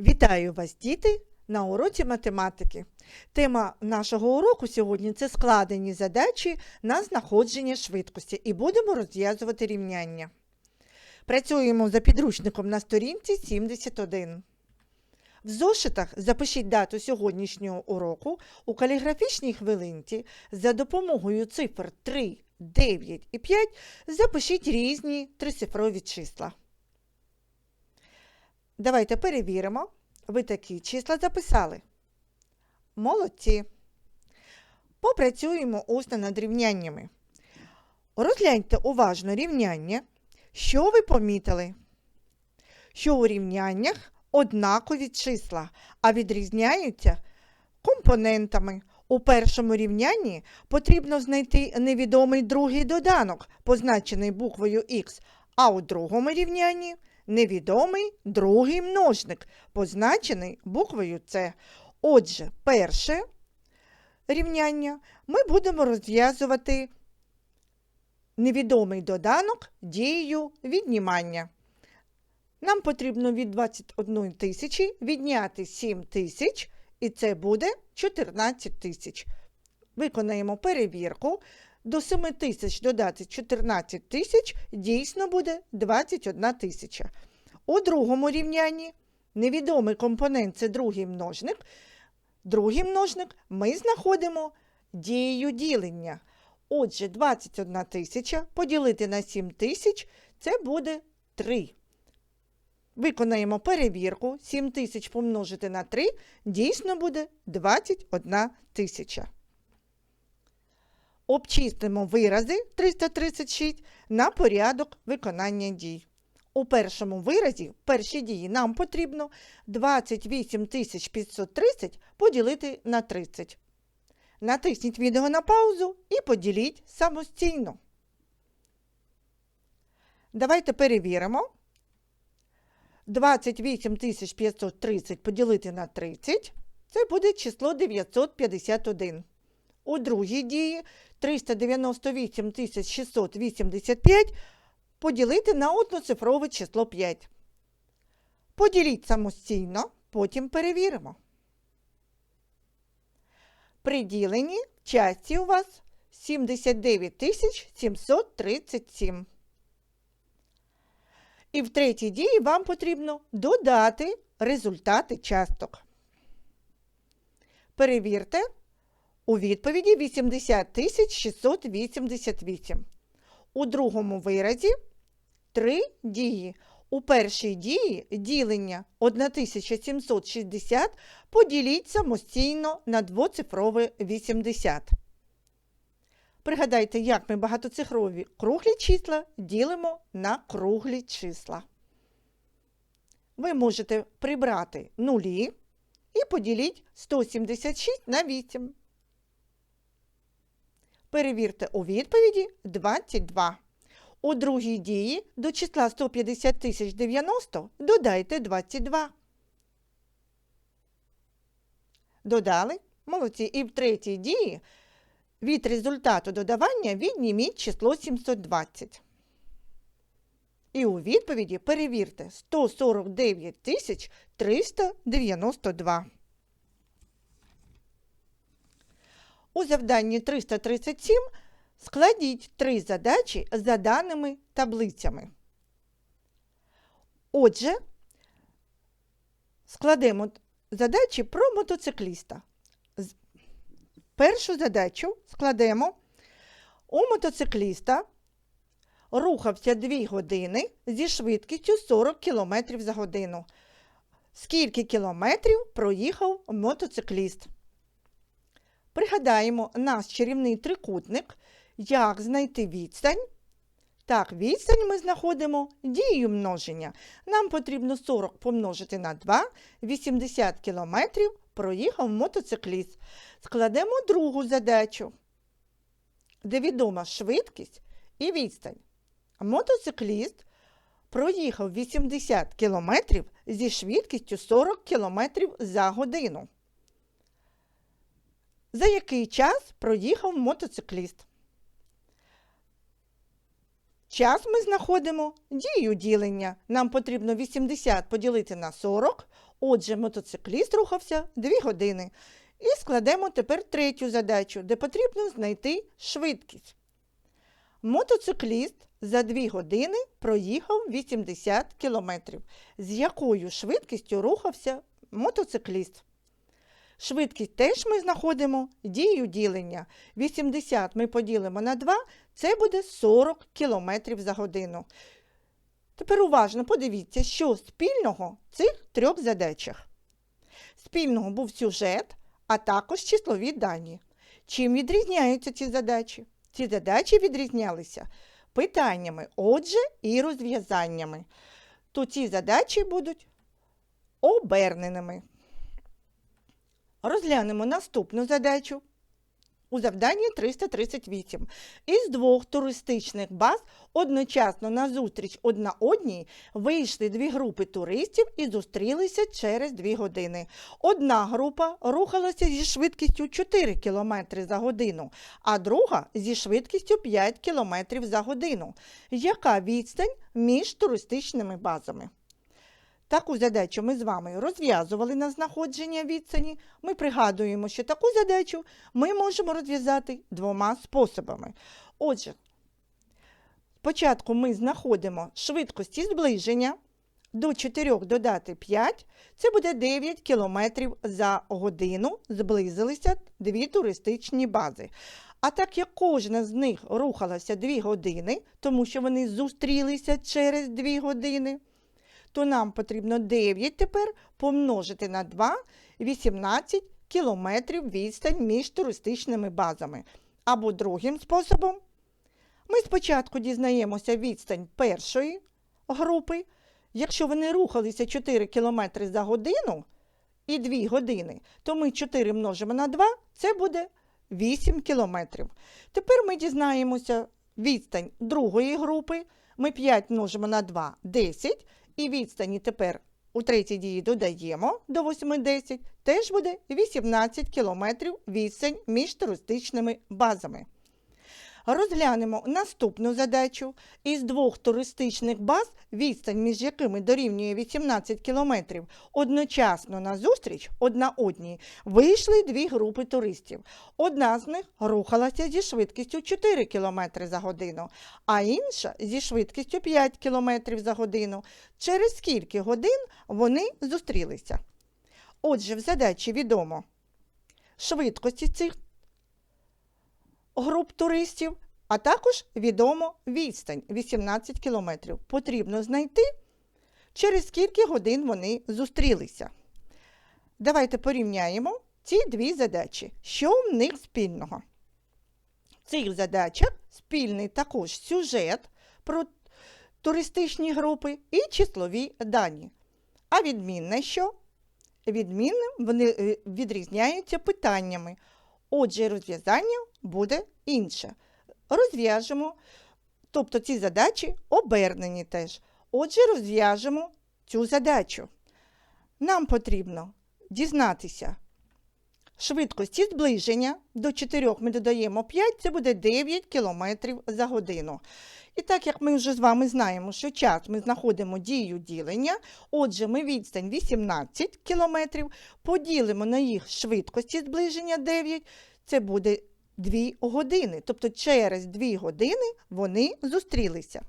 Вітаю вас, діти, на уроці математики. Тема нашого уроку сьогодні це складені задачі на знаходження швидкості і будемо розв'язувати рівняння. Працюємо за підручником на сторінці 71. В зошитах запишіть дату сьогоднішнього уроку у каліграфічній хвилинці за допомогою цифр 3, 9 і 5 запишіть різні трицифрові числа. Давайте перевіримо. Ви такі числа записали. Молодці. Попрацюємо усно над рівняннями. Розгляньте уважно рівняння. Що ви помітили? Що у рівняннях однакові числа, а відрізняються компонентами. У першому рівнянні потрібно знайти невідомий другий доданок, позначений буквою Х, а у другому рівнянні невідомий другий множник, позначений буквою С. Отже, перше рівняння ми будемо розв'язувати невідомий доданок дією віднімання. Нам потрібно від 21 тисячі відняти 7 тисяч, і це буде 14 тисяч. Виконаємо перевірку. До 7 тисяч додати 14 тисяч дійсно буде 21 тисяча. У другому рівнянні невідомий компонент це другий множник. Другий множник ми знаходимо дією ділення. Отже, 21 тисяча поділити на 7 тисяч це буде 3. Виконаємо перевірку. 7 тисяч помножити на 3 дійсно буде 21 тисяча. Обчистимо вирази 336 на порядок виконання дій. У першому виразі, в першій дії, нам потрібно 28 530 поділити на 30. Натисніть відео на паузу і поділіть самостійно. Давайте перевіримо. 28 530 поділити на 30 це буде число 951. У другій дії 398 685 поділити на одноцифрове число 5. Поділіть самостійно, потім перевіримо. При діленні в часті у вас 79 737. І в третій дії вам потрібно додати результати часток. Перевірте. У відповіді 80 688. У другому виразі три дії. У першій дії ділення 1760 поділіть самостійно на двоцифрове 80. Пригадайте, як ми багатоцифрові круглі числа ділимо на круглі числа. Ви можете прибрати нулі і поділіть 176 на 8. Перевірте у відповіді 22. У другій дії до числа 150 тисяч 90 додайте 22. Додали? Молодці. І в третій дії від результату додавання відніміть число 720. І у відповіді перевірте 149 392. У завданні 337 складіть три задачі за даними таблицями. Отже, складемо задачі про мотоцикліста. Першу задачу складемо у мотоцикліста рухався 2 години зі швидкістю 40 км за годину. Скільки кілометрів проїхав мотоцикліст? Пригадаємо наш чарівний трикутник, як знайти відстань. Так, відстань ми знаходимо дією множення. Нам потрібно 40 помножити на 2, 80 кілометрів проїхав мотоцикліст. Складемо другу задачу, де відома швидкість і відстань. Мотоцикліст проїхав 80 кілометрів зі швидкістю 40 кілометрів за годину. За який час проїхав мотоцикліст? час ми знаходимо дію ділення. Нам потрібно 80 поділити на 40. Отже, мотоцикліст рухався 2 години. І складемо тепер третю задачу, де потрібно знайти швидкість. Мотоцикліст за 2 години проїхав 80 кілометрів. З якою швидкістю рухався мотоцикліст? Швидкість теж ми знаходимо дію ділення. 80 ми поділимо на 2, це буде 40 км за годину. Тепер уважно подивіться, що спільного в цих трьох задачах. Спільного був сюжет, а також числові дані. Чим відрізняються ці задачі? Ці задачі відрізнялися питаннями, отже, і розв'язаннями. То ці задачі будуть оберненими. Розглянемо наступну задачу. У завданні 338. Із двох туристичних баз одночасно на зустріч одна одній вийшли дві групи туристів і зустрілися через дві години. Одна група рухалася зі швидкістю 4 км за годину, а друга зі швидкістю 5 км за годину. Яка відстань між туристичними базами? Таку задачу ми з вами розв'язували на знаходження відстані. Ми пригадуємо, що таку задачу ми можемо розв'язати двома способами. Отже, спочатку ми знаходимо швидкості зближення до 4 додати 5, це буде 9 км за годину. Зблизилися дві туристичні бази. А так як кожна з них рухалася 2 години, тому що вони зустрілися через 2 години то нам потрібно 9 тепер помножити на 2 18 кілометрів відстань між туристичними базами. Або другим способом. Ми спочатку дізнаємося відстань першої групи. Якщо вони рухалися 4 км за годину і 2 години, то ми 4 множимо на 2, це буде 8 кілометрів. Тепер ми дізнаємося відстань другої групи. Ми 5 множимо на 2 10. І відстані тепер у третій дії додаємо до 8,10, теж буде 18 кілометрів відстань між туристичними базами. Розглянемо наступну задачу. Із двох туристичних баз, відстань між якими дорівнює 18 кілометрів, одночасно на зустріч одна одній вийшли дві групи туристів. Одна з них рухалася зі швидкістю 4 км за годину, а інша зі швидкістю 5 км за годину. Через скільки годин вони зустрілися? Отже, в задачі відомо швидкості цих груп туристів, а також відомо відстань 18 кілометрів. Потрібно знайти, через скільки годин вони зустрілися. Давайте порівняємо ці дві задачі. Що в них спільного? В цих задачах спільний також сюжет про туристичні групи і числові дані. А відмінне що? Відмінним вони е, відрізняються питаннями. Отже, розв'язання буде інше. Розв'яжемо, тобто ці задачі обернені теж. Отже, розв'яжемо цю задачу. Нам потрібно дізнатися швидкості зближення. До 4 ми додаємо 5, це буде 9 км за годину. І так як ми вже з вами знаємо, що час ми знаходимо дію ділення, отже, ми відстань 18 км, поділимо на їх швидкості зближення 9, це буде 2 години. Тобто через 2 години вони зустрілися.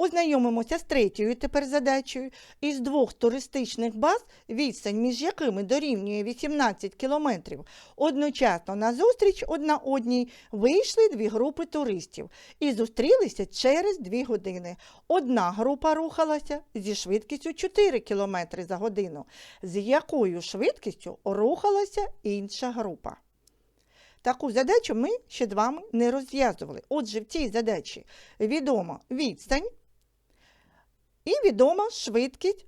Ознайомимося з третьою тепер задачею. Із двох туристичних баз, відстань між якими дорівнює 18 кілометрів, одночасно на зустріч одна одній вийшли дві групи туристів і зустрілися через 2 години. Одна група рухалася зі швидкістю 4 км за годину, з якою швидкістю рухалася інша група. Таку задачу ми ще з вами не розв'язували. Отже, в цій задачі відома відстань і відома швидкість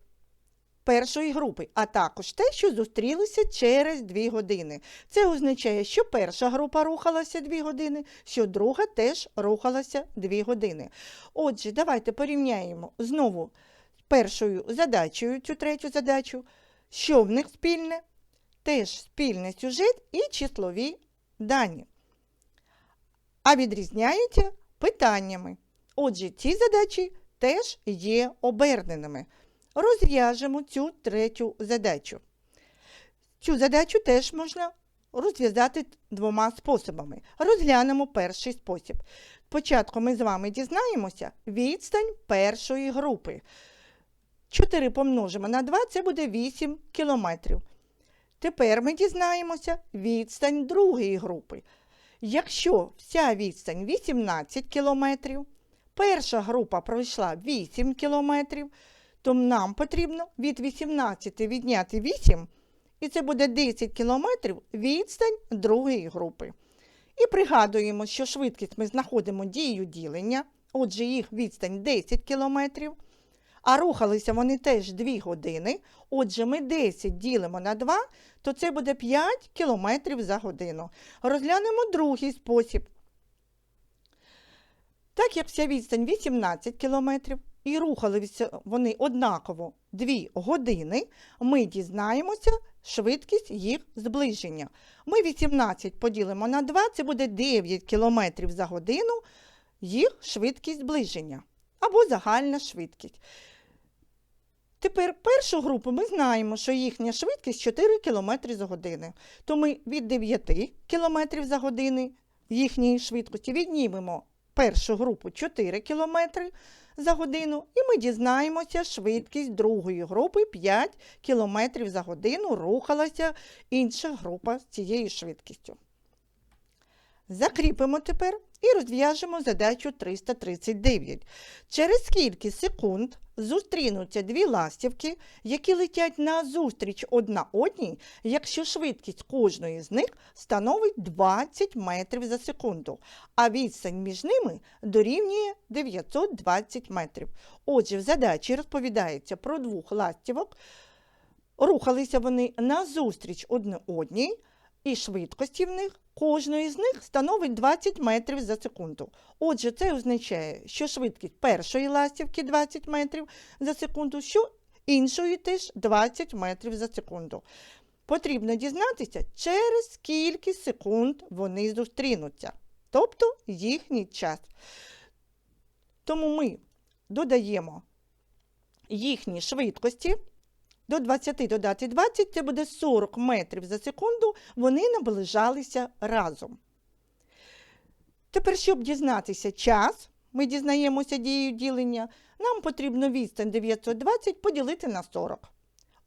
першої групи, а також те, що зустрілися через 2 години. Це означає, що перша група рухалася 2 години, що друга теж рухалася 2 години. Отже, давайте порівняємо знову з першою задачею, цю третю задачу, що в них спільне, теж спільний сюжет і числові дані. А відрізняються питаннями. Отже, ці задачі теж є оберненими. Розв'яжемо цю третю задачу. Цю задачу теж можна розв'язати двома способами. Розглянемо перший спосіб. Спочатку ми з вами дізнаємося відстань першої групи. 4 помножимо на 2 це буде 8 кілометрів. Тепер ми дізнаємося відстань другої групи. Якщо вся відстань 18 кілометрів, перша група пройшла 8 кілометрів, то нам потрібно від 18 відняти 8, і це буде 10 кілометрів відстань другої групи. І пригадуємо, що швидкість ми знаходимо дією ділення, отже, їх відстань 10 кілометрів. А рухалися вони теж 2 години. Отже, ми 10 ділимо на 2, то це буде 5 кілометрів за годину. Розглянемо другий спосіб. Так як вся відстань 18 кілометрів і рухалися вони однаково 2 години, ми дізнаємося швидкість їх зближення. Ми 18 поділимо на 2, це буде 9 кілометрів за годину їх швидкість зближення або загальна швидкість. Тепер першу групу ми знаємо, що їхня швидкість 4 км за годину. То ми від 9 км за годину їхньої швидкості віднімемо першу групу 4 км за годину, і ми дізнаємося швидкість другої групи 5 км за годину рухалася інша група з цією швидкістю. Закріпимо тепер і розв'яжемо задачу 339. Через скільки секунд зустрінуться дві ластівки, які летять назустріч одна одній, якщо швидкість кожної з них становить 20 метрів за секунду, а відстань між ними дорівнює 920 метрів. Отже, в задачі розповідається про двох ластівок. Рухалися вони назустріч одне одній, і швидкості в них кожної з них становить 20 метрів за секунду. Отже, це означає, що швидкість першої ластівки 20 метрів за секунду, що іншої теж 20 метрів за секунду. Потрібно дізнатися, через скільки секунд вони зустрінуться, тобто їхній час. Тому ми додаємо їхні швидкості. До 20 додати 20 це буде 40 метрів за секунду, вони наближалися разом. Тепер, щоб дізнатися час, ми дізнаємося дією ділення, нам потрібно відстань 920 поділити на 40.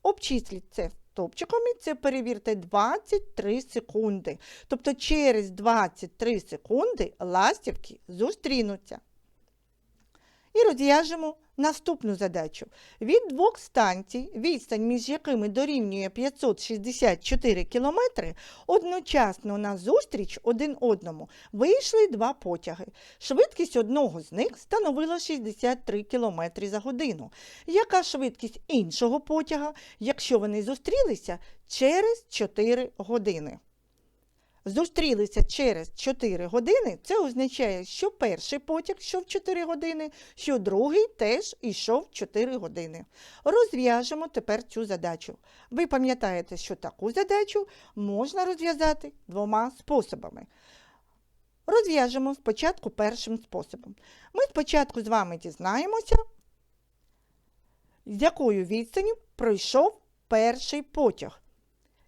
Обчисліть це стовпчиком і це перевірте 23 секунди. Тобто через 23 секунди ластівки зустрінуться. І розв'яжемо наступну задачу. Від двох станцій, відстань між якими дорівнює 564 км, одночасно на зустріч один одному вийшли два потяги. Швидкість одного з них становила 63 км за годину. Яка швидкість іншого потяга, якщо вони зустрілися через 4 години? Зустрілися через 4 години, це означає, що перший потяг йшов 4 години, що другий теж йшов 4 години. Розв'яжемо тепер цю задачу. Ви пам'ятаєте, що таку задачу можна розв'язати двома способами. Розв'яжемо спочатку першим способом. Ми спочатку з вами дізнаємося, з якою відстані пройшов перший потяг.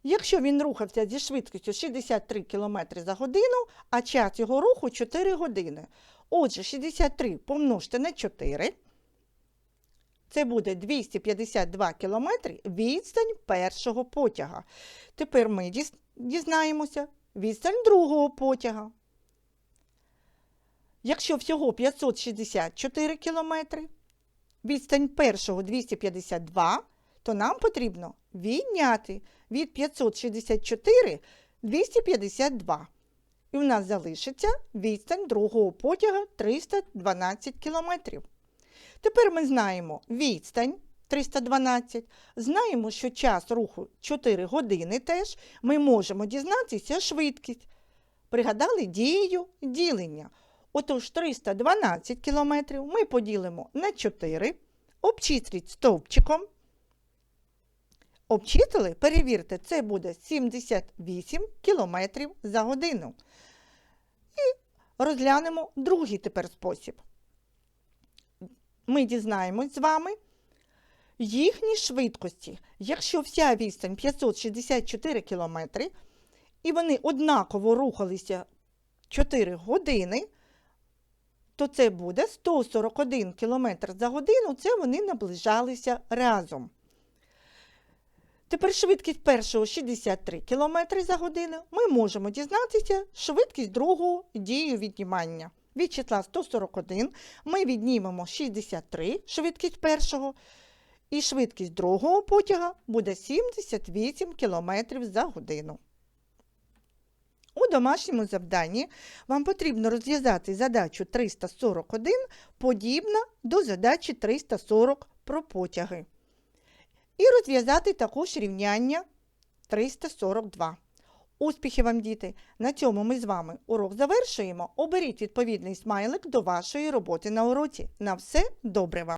Якщо він рухався зі швидкістю 63 км за годину, а час його руху 4 години. Отже, 63 помножте на 4. Це буде 252 км відстань першого потяга. Тепер ми дізнаємося відстань другого потяга. Якщо всього 564 км, відстань першого 252 то нам потрібно відняти від 564 252. І в нас залишиться відстань другого потяга 312 км. Тепер ми знаємо відстань 312, знаємо, що час руху 4 години теж ми можемо дізнатися швидкість. Пригадали дією ділення. Отож, 312 км ми поділимо на 4, обчисліть стовпчиком. Обчислили, перевірте, це буде 78 км за годину. І розглянемо другий тепер спосіб. ми дізнаємось з вами їхні швидкості. Якщо вся відстань 564 км, і вони однаково рухалися 4 години, то це буде 141 км за годину, це вони наближалися разом. Тепер швидкість першого 63 км за годину. Ми можемо дізнатися швидкість другого дію віднімання. Від числа 141 ми віднімемо 63 швидкість першого, і швидкість другого потяга буде 78 км за годину. У домашньому завданні вам потрібно розв'язати задачу 341, подібна до задачі 340 про потяги. І розв'язати також рівняння 342. Успіхів вам, діти! На цьому ми з вами урок завершуємо. Оберіть відповідний смайлик до вашої роботи на уроці. На все добре вам!